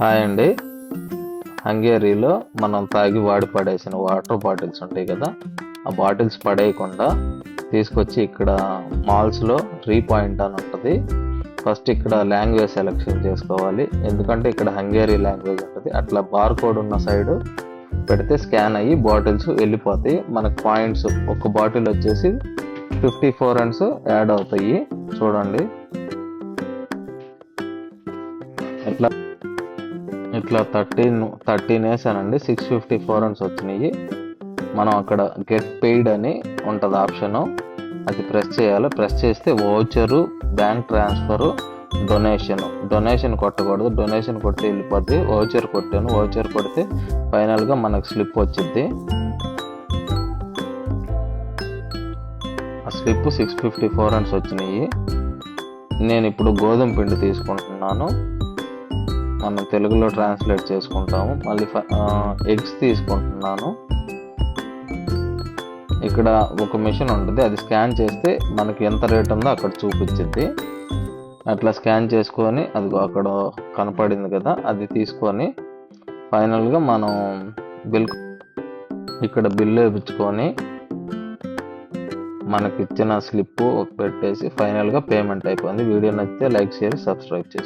Hi అండి. హంగేరీలో మనం తాగి వాడి పడేసిన వాటర్ బాటిల్స్ ఉంటాయి కదా ఆ బాటిల్స్ పడేయకుండా తీసుకొచ్చి ఇక్కడ మాల్స్లో రీపాయింట్ అని ఉంటుంది. ఫస్ట్ ఇక్కడ లాంగ్వేజ్ సెలెక్షన్ చేసుకోవాలి. ఎందుకంటే ఇక్కడ హంగేరీ లాంగ్వేజ్ ఉంటుంది. అట్లా బార్ కోడ్ ఉన్న సైడ్ పెడితే స్కాన్ అయ్యి బాటిల్స్ వెళ్ళిపోతాయి. మనకు పాయింట్స్ ఒక బాటిల్ వచ్చేసి ఫిఫ్టీ ఫోర్ అండ్స్ యాడ్ అవుతాయి. చూడండి. ఇట్లా ఇట్లా థర్టీన్ థర్టీన్ వేసానండి సిక్స్ ఫిఫ్టీ ఫోర్ రన్స్ వచ్చినాయి. మనం అక్కడ గెట్ పెయిడ్ అని ఉంటుంది ఆప్షను అది ప్రెస్ చేయాలి. ప్రెస్ చేస్తే voucher bank transfer donation donation కొట్టకూడదు. డొనేషన్ కొడితే వెళ్ళిపోద్ది. ఓచర్ కొట్టాను. ఓచర్ కొడితే ఫైనల్గా మనకు స్లిప్ వచ్చింది ఆ స్లిప్ సిక్స్ ఫిఫ్టీ ఫోర్ అండ్స్ వచ్చినాయి. నేను ఇప్పుడు గోధుమ పిండి తీసుకుంటున్నాను. మనం తెలుగులో ట్రాన్స్లేట్ చేసుకుంటాము. మళ్ళీ ఎగ్స్ తీసుకుంటున్నాను. ఇక్కడ ఒక మిషన్ ఉంటుంది. అది స్కాన్ చేస్తే మనకి ఎంత రేట్ ఉందో అక్కడ చూపించింది. అట్లా స్కాన్ చేసుకొని అది అక్కడ కనపడింది కదా అది తీసుకొని ఫైనల్గా మనం బిల్ ఇక్కడ బిల్ వేయించుకొని మనకి ఇచ్చిన స్లిప్ పెట్టేసి ఫైనల్గా పేమెంట్ అయిపోయింది. వీడియో నచ్చితే లైక్ షేర్ సబ్స్క్రైబ్ చేసి